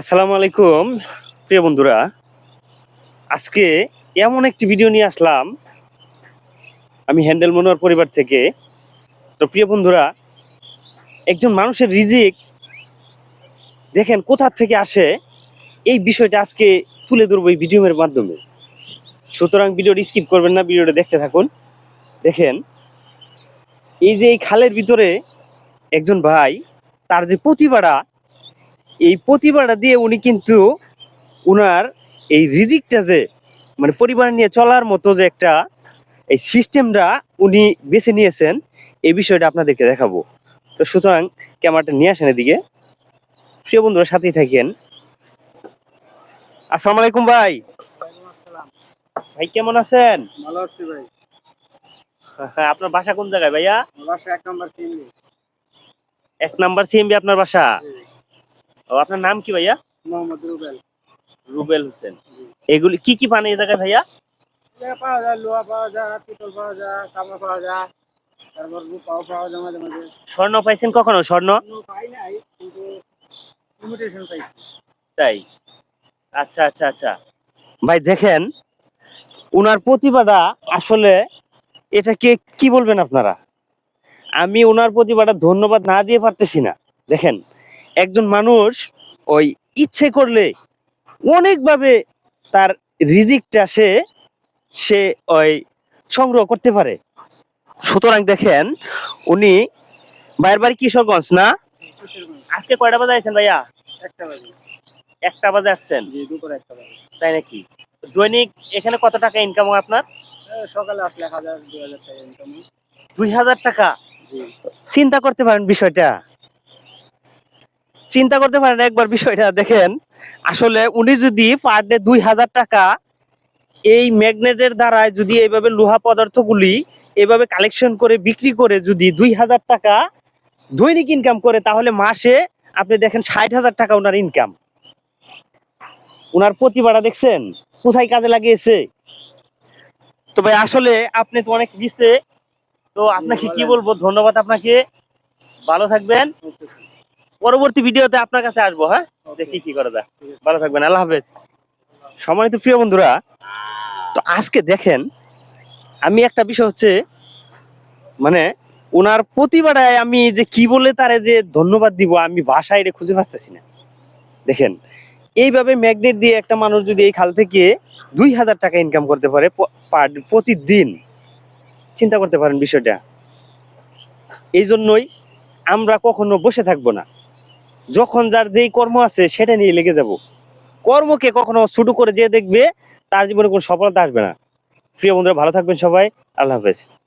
আসসালামু আলাইকুম, প্রিয় বন্ধুরা। আজকে এমন একটি ভিডিও নিয়ে আসলাম। আমি হ্যান্ডেল মনোয়ার পরিবার থেকে। তো প্রিয় বন্ধুরা, একজন মানুষের রিজিক দেখেন কোথা থেকে আসে, এই বিষয়টা আজকে তুলে ধরবো এই ভিডিওর মাধ্যমে। সুতরাং ভিডিওটি স্কিপ করবেন না, ভিডিওটা দেখতে থাকুন। দেখেন, এই যে এই খালের ভিতরে একজন ভাই, তার যে প্রতিভাটা এই প্রতিভাটা দিয়ে উনি কিন্তু উনার এই রিজিকটা যে মানে পরিবার নিয়ে চলার মতো যে একটা এই সিস্টেমটা উনি বেছে নিয়েছেন এই বিষয়টা আপনাদেরকে দেখাবো। তো সুতরাং ক্যামেরাটা নিয়ে আসেন এদিকে। প্রিয় বন্ধুরা সাথেই থাকেন। আসসালামু আলাইকুম ভাই। ভাই কেমন আছেন? ভালো আছি ভাই। আপনার বাসা কোন জায়গায় ভাইয়া? বাসা এক নাম্বার চিনি এক নাম্বার সিএমবি আপনার বাসা? ও আপনার নাম কি ভাইয়া? মোহাম্মদ রুবেল। রুবেল হোসেন। এগুলি কি কি পান এই জায়গায় ভাইয়া? পাওয়া যায় লোহা পাওয়া যায় পিতল পাওয়া যায় তামা পাওয়া যায় তারপর রূপাও পাওয়া যায় মাঝে মাঝে। স্বর্ণ পাইছেন কখনো? স্বর্ণ? পাই নাই কিন্তু ইমিটেশন পাইছি। তাই? আচ্ছা আচ্ছা আচ্ছা। ভাই দেখেন উনার প্রতিভাটা আসলে এটাকে কি বলবেন আপনারা? আমি ওনার প্রতিভাটা ধন্যবাদ না দিয়ে পারতেছি না। দেখেন একজন মানুষ ওই ইচ্ছে করলে অনেকভাবে তার রিজিকটা সে সে ওই সংগ্রহ করতে পারে। সুতরাং দেখেন উনি বাইরের বাড়ি কিশোরগঞ্জ না? আজকে কয়টা বাজে আছেন ভাইয়া? একটা বাজে। একটা বাজে আসছেন? জি দুপুরে একটা বাজে। তাই নাকি? দৈনিক এখানে কত টাকা ইনকাম হয় আপনার? সকালে আসলে এক হাজার দুই হাজার টাকা ইনকাম দুই হাজার টাকা? চিন্তা করতে পারেন বিষয়টা। চিন্তা করতে পারেন একবার বিষয়টা দেখেন। আসলে উনি যদি পার ডে দুই হাজার টাকা এই ম্যাগনেটের দ্বারায় যদি এইভাবে লোহা পদার্থগুলি এভাবে কালেকশন করে বিক্রি করে যদি দুই হাজার টাকা দৈনিক ইনকাম করে, তাহলে মাসে আপনি দেখেন ষাট হাজার টাকা ওনার ইনকাম ওনার প্রতিভাটা দেখছেন? কোথায় কাজে লাগিয়েছে? তো ভাই, আসলে আপনি তো অনেক দিচ্ছে তো আপনাকে কি বলব? ধন্যবাদ আপনাকে। ভালো থাকবেন। পরবর্তী ভিডিওতে আপনার কাছে আসব হ্যাঁ? দেখি কি করা যায়। ভালো থাকবেন আল্লাহ হাফেজ। সম্মানিত প্রিয় বন্ধুরা তো আজকে দেখেন আমি একটা বিষয় হচ্ছে মানে ওনার প্রতিবারায় আমি যে কি বলে তারে যে ধন্যবাদ দিব আমি ভাষায় এটা খুঁজে পাচ্তেছি না। দেখেন এইভাবে ম্যাগনেট দিয়ে একটা মানুষ যদি এই খাল থেকে দুই হাজার টাকা ইনকাম করতে পারে প্রতিদিন চিন্তা করতে পারেন বিষয়টা। এই জন্যই আমরা কখনো বসে থাকব না। যখন যার যেই কর্ম আছে সেটা নিয়ে লেগে যাব। কর্মকে কখনো ছুটু করে যে দেখবে, তার জীবনে কোনো সফলতা আসবে না। প্রিয় বন্ধুরা, ভালো থাকবেন সবাই। আল্লাহ হাফেজ।